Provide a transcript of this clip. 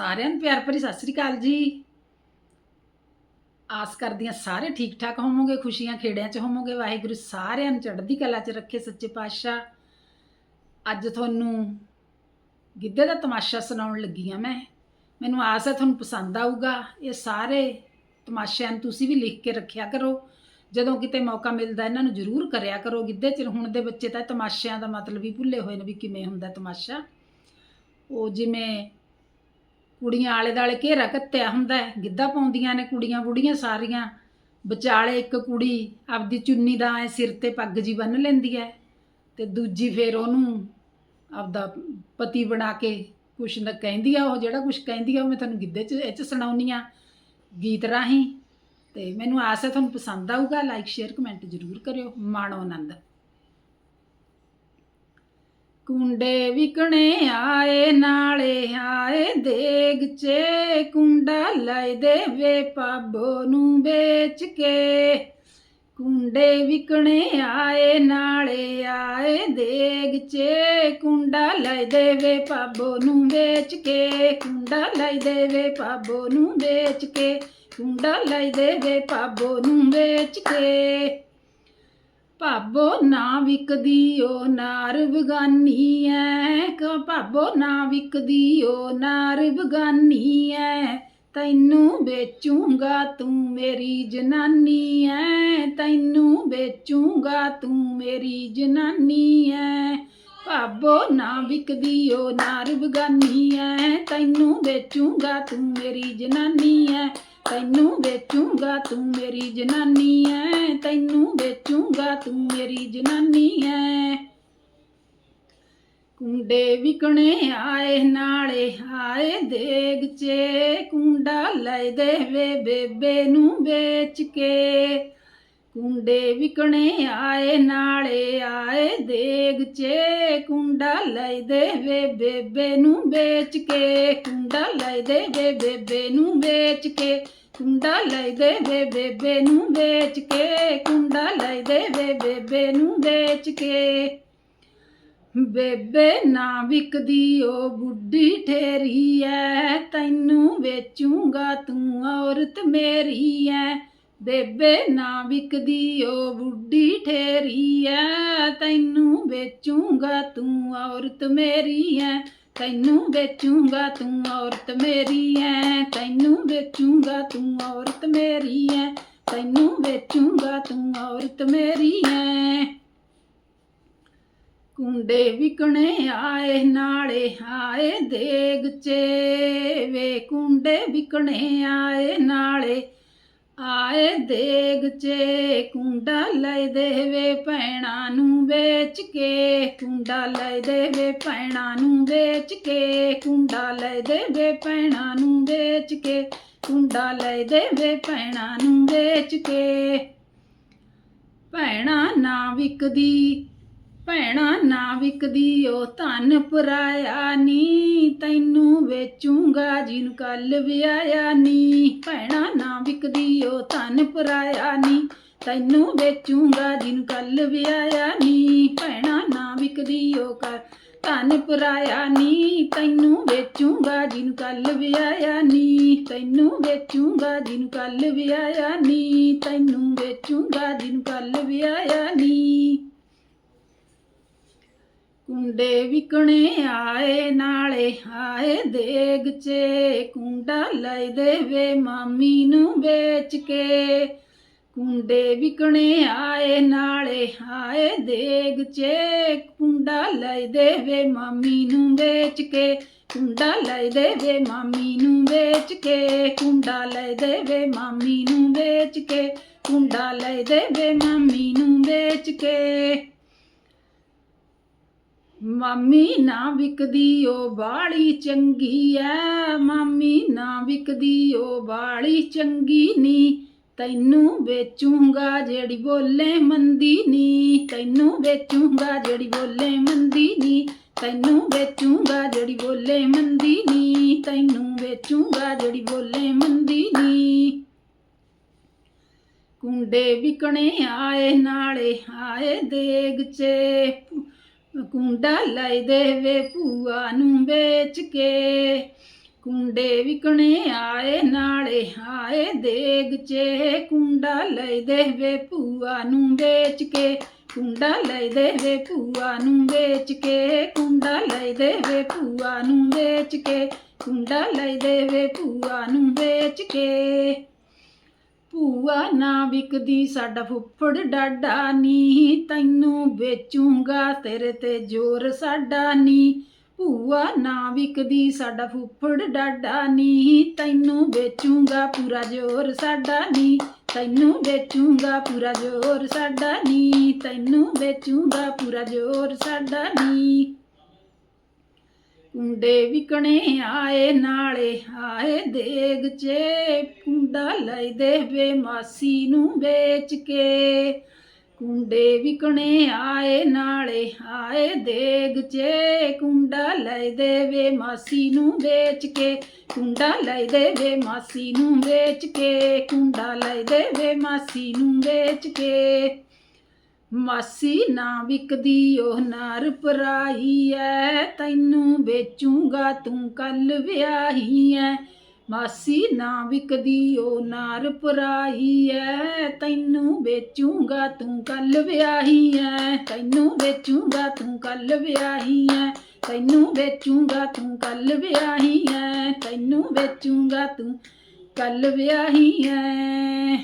ਸਾਰਿਆਂ ਨੂੰ ਪਿਆਰ ਭਰੀ ਸਤਿ ਸ੍ਰੀ ਅਕਾਲ ਜੀ। ਆਸ ਕਰਦੀ ਹਾਂ ਸਾਰੇ ਠੀਕ ਠਾਕ ਹੋਵੋਗੇ, ਖੁਸ਼ੀਆਂ ਖੇੜਿਆਂ 'ਚ ਹੋਵੋਗੇ। ਵਾਹਿਗੁਰੂ ਸਾਰਿਆਂ ਨੂੰ ਚੜ੍ਹਦੀ ਕਲਾ 'ਚ ਰੱਖੇ ਸੱਚੇ ਪਾਤਸ਼ਾਹ। ਅੱਜ ਤੁਹਾਨੂੰ ਗਿੱਧੇ ਦਾ ਤਮਾਸ਼ਾ ਸੁਣਾਉਣ ਲੱਗੀ ਆ ਮੈਂ। ਮੈਨੂੰ ਆਸ ਹੈ ਤੁਹਾਨੂੰ ਪਸੰਦ ਆਊਗਾ। ਇਹ ਸਾਰੇ ਤਮਾਸ਼ਿਆਂ ਨੂੰ ਤੁਸੀਂ ਵੀ ਲਿਖ ਕੇ ਰੱਖਿਆ ਕਰੋ। ਜਦੋਂ ਕਿਤੇ ਮੌਕਾ ਮਿਲਦਾ ਇਹਨਾਂ ਨੂੰ ਜ਼ਰੂਰ ਕਰਿਆ ਕਰੋ। ਗਿੱਧੇ 'ਚ ਹੁਣ ਦੇ ਬੱਚੇ ਤਾਂ ਤਮਾਸ਼ਿਆਂ ਦਾ ਮਤਲਬ ਹੀ ਭੁੱਲੇ ਹੋਏ ਨੇ ਵੀ ਕਿਵੇਂ ਹੁੰਦਾ ਤਮਾਸ਼ਾ। ਉਹ ਜਿਵੇਂ ਕੁੜੀਆਂ ਆਲੇ ਦਾਲੇ ਘੇਰਾ ਘੱਤਿਆ ਹੁੰਦਾ ਹੈ, ਗਿੱਧਾ ਪਾਉਂਦੀਆਂ ਨੇ ਕੁੜੀਆਂ ਬੁੜੀਆਂ ਸਾਰੀਆਂ। ਵਿਚਾਲੇ ਇੱਕ ਕੁੜੀ ਆਪਦੀ ਚੁੰਨੀ ਦਾ ਐ ਸਿਰ ਤੇ ਪੱਗ ਜੀ ਬੰਨ ਲੈਂਦੀ ਹੈ ਤੇ ਦੂਜੀ ਫੇਰ ਉਹਨੂੰ ਆਪਦਾ ਪਤੀ ਬਣਾ ਕੇ ਕੁਛ ਨਾ ਕਹਿੰਦੀ ਆ ਉਹ ਜਿਹੜਾ ਕੁਛ ਕਹਿੰਦੀ ਆ ਉਹ ਮੈਂ ਤੁਹਾਨੂੰ ਗਿੱਧੇ 'ਚ ਇਹ 'ਚ ਸੁਣਾਉਣੀ ਆ ਗੀਤ ਰਾਹੀਂ। ਤੇ ਮੈਨੂੰ ਆਸ ਹੈ ਤੁਹਾਨੂੰ ਪਸੰਦ ਆਊਗਾ ਲਾਈਕ ਸ਼ੇਅਰ ਕਮੈਂਟ ਜ਼ਰੂਰ ਕਰਿਓ। ਮਾਣੋ ਆਨੰਦ। ਕੁੰਡੇ ਵਿਕਣੇ ਆਏ, ਨਾਲੇ ਆਏ ਦੇਗ ਚੇ। ਕੁੰਡਾ ਲੈ ਦੇਵੇ ਪਾਬੋ ਨੂੰ ਵੇਚ ਕੇ। ਕੁੰਡੇ ਵਿਕਣੇ ਆਏ, ਨਾਲੇ ਆਏ ਦੇਗ ਚੇ। ਕੁੰਡਾ ਲੈ ਦੇਵੇ ਪਾਬੋ ਨੂੰ ਵੇਚ ਕੇ। ਕੁੰਡਾ ਲੈ ਦੇਵੇ ਪਾਬੋ ਨੂੰ ਵੇਚ ਕੇ। ਕੁੰਡਾ ਲੈ ਦੇਵੇ ਪਾਬੋ ਨੂੰ ਵੇਚ ਕੇ। ਭਾਬੋ ਨਾ ਵਿਕਦੀ ਓ ਨਾਰ ਬਗਾਨੀ ਐ ਕ ਭਾਬੋ ਨਾ ਵਿਕਦੀ ਓ ਨਾਰ ਬਗਾਨੀ ਐ ਤੈਨੂੰ ਵੇਚੂੰਗਾ ਤੂੰ ਮੇਰੀ ਜਨਾਨੀ ਐ ਤੈਨੂੰ ਵੇਚੂੰਗਾ ਤੂੰ ਮੇਰੀ ਜਨਾਨੀ ਐ ਭਾਬੋ ਨਾ ਵਿਕਦੀ ਓ ਨਾਰ ਬਗਾਨੀ ਐ ਤੈਨੂੰ ਵੇਚੂੰਗਾ ਤੂੰ ਮੇਰੀ ਜਨਾਨੀ ਐ ਤੈਨੂੰ ਵੇਚੂੰਗਾ ਤੂੰ ਮੇਰੀ ਜਨਾਨੀ ਐ, ਤੈਨੂੰ ਵੇਚੂੰਗਾ ਤੂੰ ਮੇਰੀ ਜਨਾਨੀ ਐ। ਕੁੰਡੇ ਵਿਕਣੇ ਆਏ, ਨਾਲੇ ਆਏ ਦੇਗ ਚੇ, ਕੁੰਡਾ ਲੈ ਦੇਵੇ ਬੇਬੇ ਨੂੰ ਵੇਚ ਕੇ। ਕੁੰਡੇ ਵਿਕਣੇ ਆਏ, ਨਾਲੇ ਆਏ ਦੇਗ ਚੇ। ਕੁੰਡਾ ਲੈ ਦੇਵੇ ਬੇਬੇ ਨੂੰ ਵੇਚ ਕੇ। ਕੁੰਡਾ ਲੈ ਦੇਵੇ ਬੇਬੇ ਨੂੰ ਵੇਚ ਕੇ। ਕੁੰਡਾ ਲੈ ਦੇਵੇ ਬੇਬੇ ਨੂੰ ਵੇਚ ਕੇ। ਕੁੰਡਾ ਲੈ ਦੇਵੇ ਬੇਬੇ ਨੂੰ ਵੇਚ ਕੇ। ਬੇਬੇ ਨਾ ਵਿਕਦੀ ਓ ਬੁੱਢੀ ਠੇਰੀ ਐ। ਤੈਨੂੰ ਵੇਚੂੰਗਾ ਤੂੰ ਔਰਤ ਮੇਰੀ ਐ। ਬੇਬੇ ਨਾ ਵਿਕਦੀ ਓ ਬੁੱਢੀ ਠੇਰੀ ਐ ਤੈਨੂੰ ਵੇਚੂੰਗਾ ਤੂੰ ਔਰਤ ਮੇਰੀ ਐ ਤੈਨੂੰ ਵੇਚੂੰਗਾ ਤੂੰ ਔਰਤ ਮੇਰੀ ਐ ਤੈਨੂੰ ਵੇਚੂੰਗਾ ਤੂੰ ਔਰਤ ਮੇਰੀ ਐ ਤੈਨੂੰ ਵੇਚੂੰਗਾ ਤੂੰ ਔਰਤ ਮੇਰੀ ਐ ਕੁੰਡੇ ਵਿਕਣੇ ਆਏ, ਨਾਲੇ ਆਏ ਦੇਗ ਚੇ ਵੇ ਕੁੰਡੇ ਵਿਕਣੇ ਆਏ, ਨਾਲੇ ਆਏ ਦੇਗ ਚੇ ਕੁੰਡਾ ਲੈ ਦੇਵੇ ਭੈਣਾਂ ਨੂੰ ਵੇਚ ਕੇ, ਕੁੰਡਾ ਲੈ ਦੇਵੇ ਭੈਣਾਂ ਨੂੰ ਵੇਚ ਕੇ, ਕੁੰਡਾ ਲੈ ਦੇਵੇ ਭੈਣਾਂ ਨੂੰ ਵੇਚ ਕੇ, ਕੁੰਡਾ ਲੈ ਦੇਵੇ ਭੈਣਾਂ ਨੂੰ ਵੇਚ ਕੇ। ਭੈਣਾਂ ਨਾ ਵਿਕਦੀ ਭੈਣਾ ਨਾ ਵਿਕਦੀ ਓ ਧਨ ਪਰਾਇਆ ਨੀ, ਤੈਨੂੰ ਵੇਚੂੰਗਾ ਜਿਨ ਕੱਲ ਵਿਆਇਆ ਨੀ। ਭੈਣਾ ਨਾ ਵਿਕਦੀ ਓ ਧਨ ਪਰਾਇਆ ਨੀ, ਤੈਨੂੰ ਵੇਚੂੰਗਾ ਜਿਨ ਕੱਲ ਵਿਆਹਿਆ ਨੀ। ਭੈਣਾ ਨਾ ਵਿਕਦੀ ਓ ਕਰ ਧਨ ਪਰਾਇਆ ਨੀ, ਤੈਨੂੰ ਵੇਚੂੰਗਾ ਜਿਨ ਕੱਲ ਵਿਆਹਿਆ ਨੀ। ਤੈਨੂੰ ਵੇਚੂੰਗਾ ਜਿਨ ਕੱਲ ਵਿਆਹਿਆ ਨੀ, ਤੈਨੂੰ ਵੇਚੂੰਗਾ ਜਿਨ ਕੱਲ ਵਿਆਹਿਆ ਨੀ। ਕੁੰਡੇ ਵਿਕਣੇ ਆਏ, ਨਾਲੇ ਆਏ ਦੇਗ ਚੇ, ਕੁੰਡਾ ਲੈ ਦੇਵੇ ਮਾਮੀ ਨੂੰ ਵੇਚ ਕੇ। ਕੁੰਡੇ ਵਿਕਣੇ ਆਏ, ਨਾਲੇ ਆਏ ਦੇਗ ਚੇ, ਕੁੰਡਾ ਲੈ ਦੇਵੇ ਮਾਮੀ ਨੂੰ ਵੇਚ ਕੇ। ਕੁੰਡਾ ਲੈ ਦੇਵੇ ਮਾਮੀ ਨੂੰ ਵੇਚ ਕੇ, ਕੁੰਡਾ ਲੈ ਦੇਵੇ ਮਾਮੀ ਨੂੰ ਵੇਚ ਕੇ। ਕੁੰਡਾ ਲੈ ਦੇਵੇ ਮਾਮੀ ਨੂੰ ਵੇਚ ਕੇ। ਮਾਮੀ ਨਾ ਵਿਕਦੀ ਉਹ ਬਾਲੀ ਚੰਗੀ ਐ, ਮਾਮੀ ਨਾ ਵਿਕਦੀ ਉਹ ਬਾਲੀ ਚੰਗੀ ਨੀ। ਤੈਨੂੰ ਵੇਚੂੰਗਾ ਜਿਹੜੀ ਬੋਲੇ ਮੰਦੀ ਨੀ। ਤੈਨੂੰ ਵੇਚੂੰਗਾ ਜਿਹੜੀ ਬੋਲੇ ਮੰਦੀ ਨੀ। ਤੈਨੂੰ ਵੇਚੂੰਗਾ ਜਿਹੜੀ ਬੋਲੇ ਮੰਦੀ ਨੀ। ਤੈਨੂੰ ਵੇਚੂੰਗਾ ਜਿਹੜੀ ਬੋਲੇ ਮੰਦੀ ਨੀ। ਕੁੰਡੇ ਵਿਕਣੇ ਆਏ, ਨਾਲੇ ਆਏ ਦੇਗ ਚੇ। ਕੁੰਡਾ ਲੈ ਦੇਵੇ ਭੂਆ ਨੂੰ ਵੇਚ ਕੇ। ਕੁੰਡੇ ਵਿਕਣੇ ਆਏ, ਨਾਲੇ ਆਏ ਦੇਗ ਚੇ। ਕੁੰਡਾ ਲੈ ਦੇ ਵੇ ਭੂਆ ਨੂੰ ਵੇਚ ਕੇ। ਕੁੰਡਾ ਲੈ ਦੇ ਵੇ ਭੂਆ ਨੂੰ ਵੇਚ ਕੇ। ਕੁੰਡਾ ਲੈ ਦੇ ਵੇ ਭੂਆ ਨੂੰ ਵੇਚ ਕੇ। ਕੁੰਡਾ ਲੈ ਦੇਵੇ ਭੂਆ ਨੂੰ ਵੇਚ ਕੇ। ਭੂਆ ਨਾ ਵਿਕਦੀ, ਸਾਡਾ ਫੁੱਫੜ ਡਾਡਾ ਨੀ। ਤੈਨੂੰ ਵੇਚੂੰਗਾ ਤੇਰੇ ਤੇ ਜ਼ੋਰ ਸਾਡਾ ਨੀ। ਭੂਆ ਨਾ ਵਿਕਦੀ, ਸਾਡਾ ਫੁੱਫੜ ਡਾਡਾ ਨੀ। ਤੈਨੂੰ ਵੇਚੂੰਗਾ ਪੂਰਾ ਜ਼ੋਰ ਸਾਡਾ ਨੀ। ਤੈਨੂੰ ਵੇਚੂੰਗਾ ਪੂਰਾ ਜ਼ੋਰ ਸਾਡਾ ਨੀ। ਤੈਨੂੰ ਵੇਚੂੰਗਾ ਪੂਰਾ ਜ਼ੋਰ ਸਾਡਾ ਨੀ। ਕੁੰਡੇ ਵਿਕਣੇ ਆਏ, ਨਾਲੇ ਆਏ ਦੇਗ ਚੇ ਕੁੰਡਾ ਲੈ ਦੇ ਵੇ ਮਾਸੀ ਨੂੰ ਵੇਚ ਕੇ। ਕੁੰਡੇ ਵਿਕਣੇ ਆਏ, ਨਾਲੇ ਆਏ ਦੇਗ ਚੇ ਕੁੰਡਾ ਲੈ ਦੇ ਵੇ ਮਾਸੀ ਨੂੰ ਵੇਚ ਕੇ। ਕੁੰਡਾ ਲੈ ਦੇ ਵੇ ਮਾਸੀ ਨੂੰ ਵੇਚ ਕੇ। ਕੁੰਡਾ ਲੈ ਦੇ ਵੇ ਮਾਸੀ ਨੂੰ ਵੇਚ ਕੇ। ਮਾਸੀ ਨਾ ਵਿਕਦੀ ਉਹ ਨਾਰ ਪਰਾਈ ਐ ਤੈਨੂੰ ਵੇਚੂੰਗਾ ਤੂੰ ਕੱਲ ਵਿਆਹੀ ਐ ਮਾਸੀ ਨਾ ਵਿਕਦੀ ਉਹ ਨਾਰ ਪਰਾਈ ਐ ਤੈਨੂੰ ਵੇਚੂੰਗਾ ਤੂੰ ਕੱਲ ਵਿਆਹੀ ਐ ਤੈਨੂੰ ਵੇਚੂਗਾ ਤੂੰ ਕੱਲ ਵਿਆਹੀ ਐ ਤੈਨੂੰ ਵੇਚੂੰਗਾ ਤੂੰ ਕੱਲ ਵਿਆਹੀ ਐ ਤੈਨੂੰ ਵੇਚੂੰਗਾ ਤੂੰ ਕੱਲ ਵਿਆਹੀ ਐ